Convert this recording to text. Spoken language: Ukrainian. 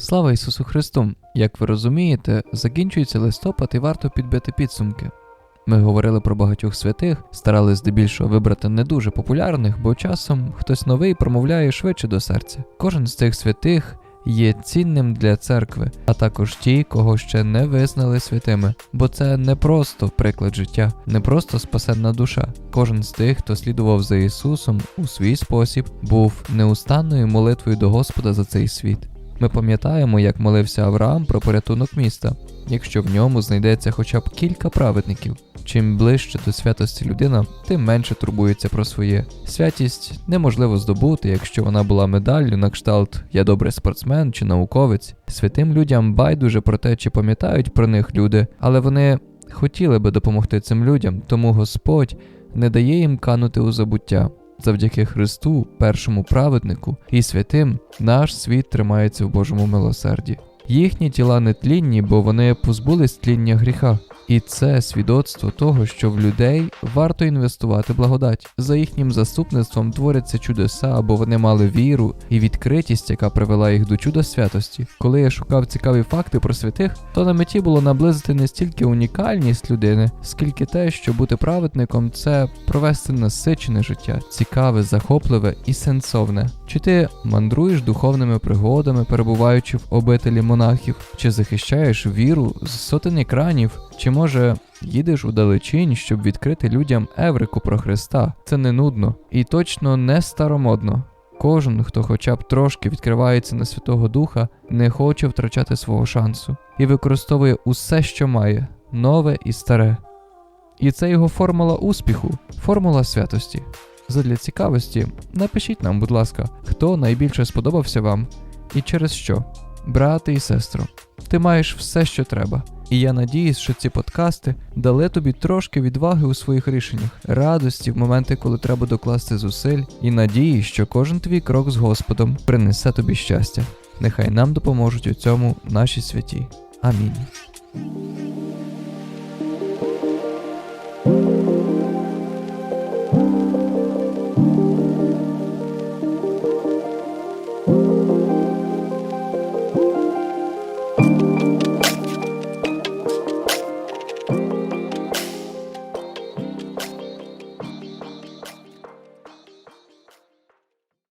Слава Ісусу Христу! Як ви розумієте, закінчується листопад і варто підбити підсумки. Ми говорили про багатьох святих, старались здебільшого вибрати не дуже популярних, бо часом хтось новий промовляє швидше до серця. Кожен з цих святих є цінним для церкви, а також ті, кого ще не визнали святими, бо це не просто приклад життя, не просто спасенна душа. Кожен з тих, хто слідував за Ісусом у свій спосіб, був неустанною молитвою до Господа за цей світ. Ми пам'ятаємо, як молився Авраам про порятунок міста, якщо в ньому знайдеться хоча б кілька праведників. Чим ближче до святості людина, тим менше турбується про своє. Святість неможливо здобути, якщо вона була медаллю на кшталт Я добрий спортсмен чи науковець. Святим людям байдуже про те, чи пам'ятають про них люди, але вони хотіли би допомогти цим людям, тому Господь не дає їм канути у забуття. Завдяки Христу, першому праведнику і святим, наш світ тримається в Божому милосерді. Їхні тіла не тлінні, бо вони позбулись тління гріха. І це свідоцтво того, що в людей варто інвестувати благодать. За їхнім заступництвом творяться чудеса, бо вони мали віру і відкритість, яка привела їх до чуда святості. Коли я шукав цікаві факти про святих, то на меті було наблизити не стільки унікальність людини, скільки те, що бути праведником це провести насичене життя, цікаве, захопливе і сенсовне. Чи ти мандруєш духовними пригодами, перебуваючи в обителі монахів, чи захищаєш віру з сотень екранів, чи може їдеш у далечінь, щоб відкрити людям еврику про Христа? Це не нудно і точно не старомодно. Кожен, хто хоча б трошки відкривається на Святого Духа, не хоче втрачати свого шансу і використовує усе, що має, нове і старе. І це його формула успіху, формула святості. Задля цікавості, напишіть нам, будь ласка, хто найбільше сподобався вам і через що. Брате і сестро, ти маєш все, що треба. І я надіюсь, що ці подкасти дали тобі трошки відваги у своїх рішеннях, радості в моменти, коли треба докласти зусиль, і надії, що кожен твій крок з Господом принесе тобі щастя. Нехай нам допоможуть у цьому наші святі. Амінь.